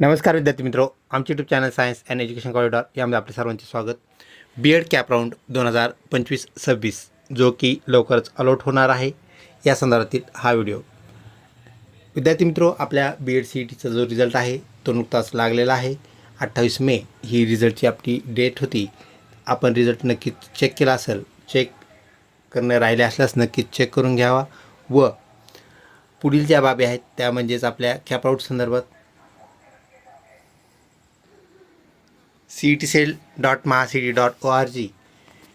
नमस्कार विद्यार्थी मित्रो. आमचे YouTube channel science and education corridor यामध्ये आपले सर्वांचे स्वागत. बी एड कॅप राऊंड दोन हजार पंचवीस सव्वीस जो की लवकरच अलॉट होणार आहे. या संदर्भातील हा व्हिडिओ विद्यार्थी मित्रो आपल्या बी एड सी ई टीचा जो रिझल्ट आहे तो नुकताच लागलेला आहे. अठ्ठावीस मे ही रिझल्टची आपली डेट होती. आपण रिझल्ट नक्कीच चेक केला असेल. चेक करणं राहिले असल्यास नक्कीच चेक करून घ्यावा. व पुढील ज्या बाबी आहेत त्या म्हणजेच आपल्या कॅपआउट संदर्भात C T cell dot MahaCET dot O R G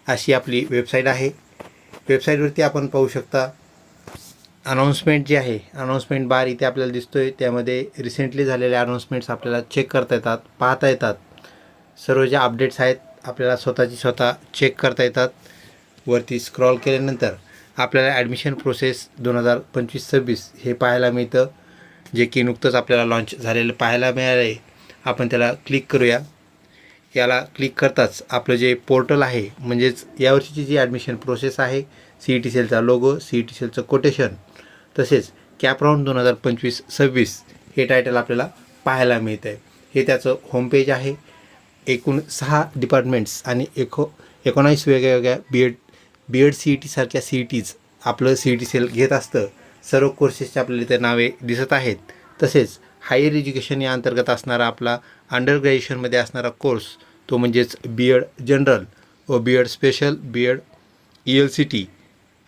अशी आपली वेबसाईट आहे. वेबसाईटवरती आपण पाहू शकता अनाऊन्समेंट जी आहे. अनाऊन्समेंट बार इथे आपल्याला दिसतो आहे त्यामध्ये रिसेंटली झालेल्या अनाऊन्समेंट्स आपल्याला चेक करता येतात पाहता येतात. सर्व ज्या अपडेट्स आहेत आपल्याला स्वतःची स्वतः चेक करता येतात. वरती स्क्रॉल केल्यानंतर आपल्याला ॲडमिशन प्रोसेस दोन हजार पंचवीस सव्वीस हे पाहायला मिळतं. जे की नुकतंच आपल्याला लॉन्च झालेलं पाहायला मिळालं आहे आपण त्याला क्लिक करूया. याला क्लिक करताच आपलं जे पोर्टल आहे म्हणजेच यावर्षीची जी ॲडमिशन प्रोसेस आहे सी ई टी सेलचा लोगो सी ई टी सेलचं कोटेशन तसेच कॅपराऊंड दोन हजार पंचवीस सव्वीस हे टायटल आपल्याला पाहायला मिळतं आहे हे त्याचं होमपेज आहे. एकूण सहा डिपार्टमेंट्स आणि एको एकोणावीस वेगळ्या वेगळ्या B Ed B Ed C E टीसारख्या C E Ts आपलं सी ई टी सेल घेत असतं. सर्व कोर्सेसचे आपल्याला इथे नावे दिसत आहेत. तसेच हायर एज्युकेशन या अंतर्गत असणारा आपला अंडर ग्रॅज्युएशनमध्ये असणारा कोर्स तो म्हणजेच बी एड जनरल व B Ed special B Ed E L C T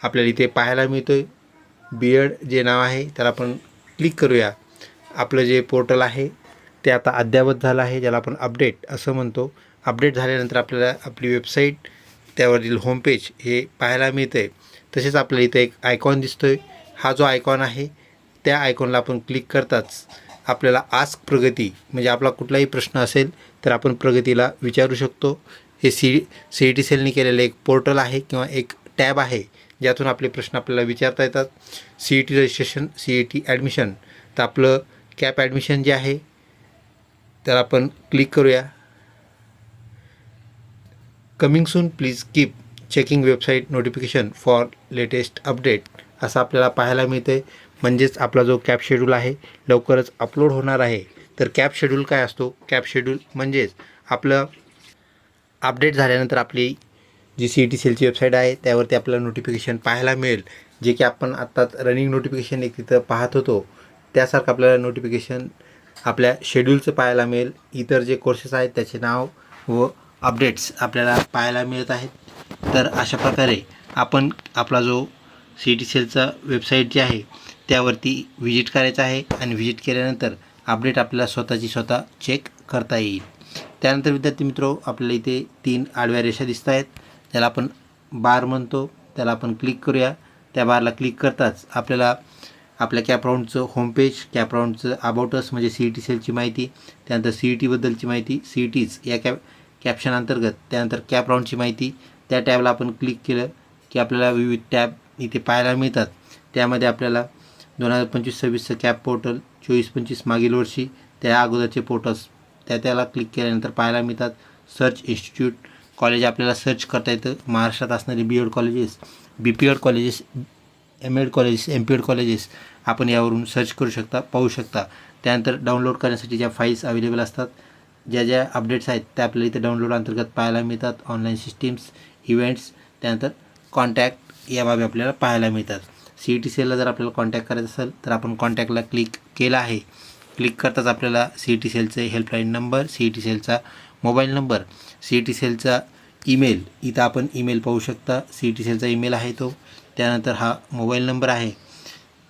आपल्याला इथे पाहायला मिळतो आहे बी एड जे नाव आहे त्याला आपण क्लिक करूया. आपलं जे पोर्टल आहे ते आता अद्ययावत झालं आहे ज्याला आपण अपडेट असं म्हणतो. अपडेट झाल्यानंतर आपल्याला आपली वेबसाईट त्यावरील होमपेज हे पाहायला मिळतं आहे तसेच आपल्याला इथे एक आयकॉन दिसतो आहे हा जो आयकॉन आहे त्या आयकॉनला आपण क्लिक करताच आपल्याला आस्क प्रगती म्हणजे आपला कुठलाही प्रश्न असेल तर आपण प्रगतीला विचारू शकतो. हे सी सी ई टी सेलने केलेलं एक पोर्टल आहे किंवा एक टॅब आहे ज्यातून आपले प्रश्न आपल्याला विचारता येतात. C E T registration C E T admission. तर आपलं कॅप ॲडमिशन जे आहे तर आपण क्लिक करूया. Coming soon please keep checking website notification for latest update असं आपल्याला पाहायला मिळते म्हणजेच आपला जो कॅप शेड्यूल आहे लवकरच अपलोड होणार आहे. तर कॅप शेड्यूल काय असतो? कॅप शेड्यूल म्हणजेच आपलं अपडेट झाल्यानंतर आपली जी सी ई टी सेलची वेबसाईट आहे त्यावरती आपल्याला नोटिफिकेशन पाहायला मिळेल. जे की आपण आत्ताच रनिंग नोटिफिकेशन एक तिथं पाहत होतो त्यासारखं आपल्याला नोटिफिकेशन आपल्या शेड्यूलचं पाहायला मिळेल. इतर जे कोर्सेस आहेत त्याचे नाव व अपडेट्स आपल्याला पाहायला मिळत आहेत. तर अशा प्रकारे आपण आपला जो सी टी सेलचा वेबसाईट जी आहे त्यावरती व्हिजिट करायचं आहे आणि व्हिजिट केल्यानंतर अपडेट आपल्याला स्वतःची स्वतः चेक करता येईल. त्यानंतर विद्यार्थी मित्रो आपल्याला इथे तीन आडव्या रेषा दिसत आहेत. त्याला आपण बार म्हणतो त्याला आपण क्लिक करूया. त्या बारला क्लिक करताच आपल्याला आपल्या कॅप राऊंडचं होमपेज कॅप राऊंडचं अबाउटस म्हणजे सी ई टी सेलची माहिती त्यानंतर सी ई टीबद्दलची माहिती सी ई टीज या कॅप कॅप्शन अंतर्गत त्यानंतर कॅप राऊंडची माहिती त्या टॅबला आपण क्लिक केलं की आपल्याला विविध टॅब इथे पाहायला मिळतात. त्यामध्ये आपल्याला दोन हजार पंचवीस सव्वीसचं कॅप पोर्टल चोवीस पंचवीस मागील वर्षी त्या अगोदरचे पोर्टल्स त्या त्याला क्लिक केल्यानंतर पाहायला मिळतात. सर्च इन्स्टिट्यूट कॉलेज आपल्याला सर्च करता येतं. महाराष्ट्रात असणारे B Ed colleges B P Ed colleges M Ed colleges M P Ed colleges आपण यावरून सर्च करू शकता पाहू शकता. त्यानंतर डाउनलोड करण्यासाठी ज्या फाईल्स अवेलेबल असतात ज्या ज्या अपडेट्स आहेत त्या आपल्याला इथे डाउनलोड अंतर्गत पाहायला मिळतात. ऑनलाईन सिस्टीम्स इव्हेंट्स त्यानंतर कॉन्टॅक्ट या बाबी आपल्याला पाहायला मिळतात. सी ई टी एलला जर आपल्याला कॉन्टॅक्ट करायचं असेल तर आपण कॉन्टॅक्टला क्लिक केला आहे. क्लिक करताच आपल्याला सी ई टी एलचे helpline number C E T एलचा mobile number C E T एलचा email इथं आपण ईमेल पाहू शकता. सी ई टी एलचा ईमेल आहे तो. त्यानंतर हा मोबाईल नंबर आहे.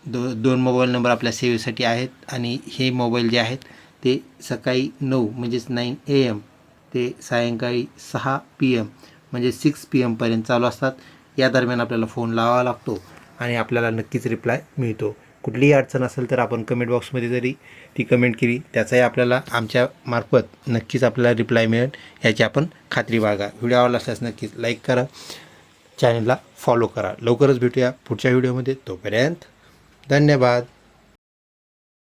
दो दोन मोबाईल नंबर आपल्या सेवेसाठी आहेत आणि हे मोबाईल जे आहेत ते सकाळी नऊ म्हणजेच नाईन ए एम ते सायंकाळी सहा पी एम म्हणजे सिक्स पी एमपर्यंत चालू असतात. या दरम्यान आपल्याला फोन लावावा लागतो. आणि आपल्याला नक्कीच रिप्लाय मिळतो. कुठलीही अडचण असेल तर आपण कमेंट बॉक्समध्ये जरी ती कमेंट केली त्याचाही आपल्याला आमच्या मार्फत नक्कीच आपल्याला रिप्लाय मिळेल. याची आपण खात्री बाळगा. व्हिडिओ आवडला असल्यास नक्कीच लाईक करा. चॅनलला फॉलो करा. लवकरच भेटूया पुढच्या व्हिडिओमध्ये तोपर्यंत धन्यवाद.